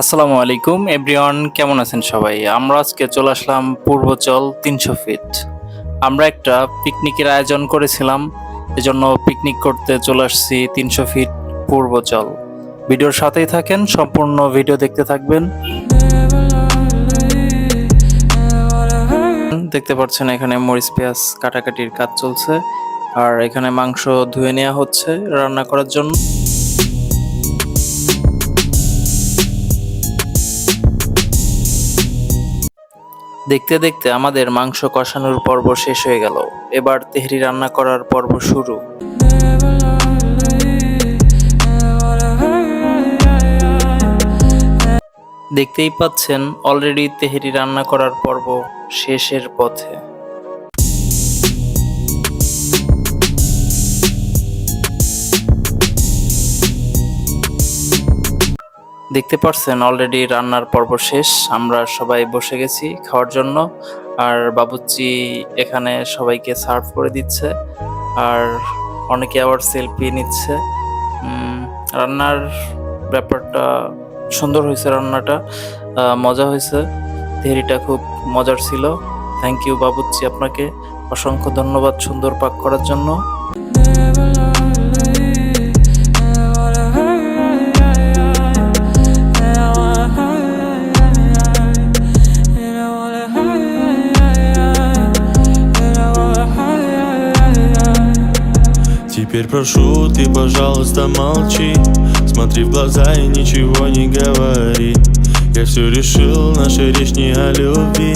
আসসালামু আলাইকুম, এভরিওয়ান কেমন আছেন সবাই? আমরা আজকে চলে আসলাম পূর্বচল তিনশো ফিট। আমরা একটা পিকনিকের আয়োজন করেছিলাম, এজন্য পিকনিক করতে চলে আসছি তিনশো ফিট পূর্বচল। ভিডিওর সাথেই থাকেন, সম্পূর্ণ ভিডিও দেখতে থাকবেন। দেখতে পাচ্ছেন, এখানে মরিচ পেঁয়াজ কাটাকাটির কাজ চলছে, আর এখানে মাংস ধুয়ে নেওয়া হচ্ছে রান্না করার জন্য। দেখতে দেখতে আমাদের মাংস কষানোর পর্ব শেষ হয়ে গেল। এবার তেহরি রান্না করার পর্ব শুরু। দেখতেই পাচ্ছেন অলরেডি তেহরি রান্না করার পর্ব শেষের পথে। দেখতে পারছেন অলরেডি রান্নার পর্ব শেষ। আমরা সবাই বসে গেছি খাওয়ার জন্য। আর বাবুচি এখানে সবাইকে সার্ভ করে দিচ্ছে। আর অনেকে আবার সেলফি নিচ্ছে। রান্নার ব্যাপারটা সুন্দর হয়েছে রান্নাটা। মজা হয়েছে। তেহরিটা খুব মজার ছিল। থ্যাংক ইউ বাবুচি আপনাকে। অসংখ্য ধন্যবাদ সুন্দর পাক করার জন্য। Теперь прошу, ты, пожалуйста, молчи. Смотри в глаза и ничего не говори. Я все решил, наша речь не о любви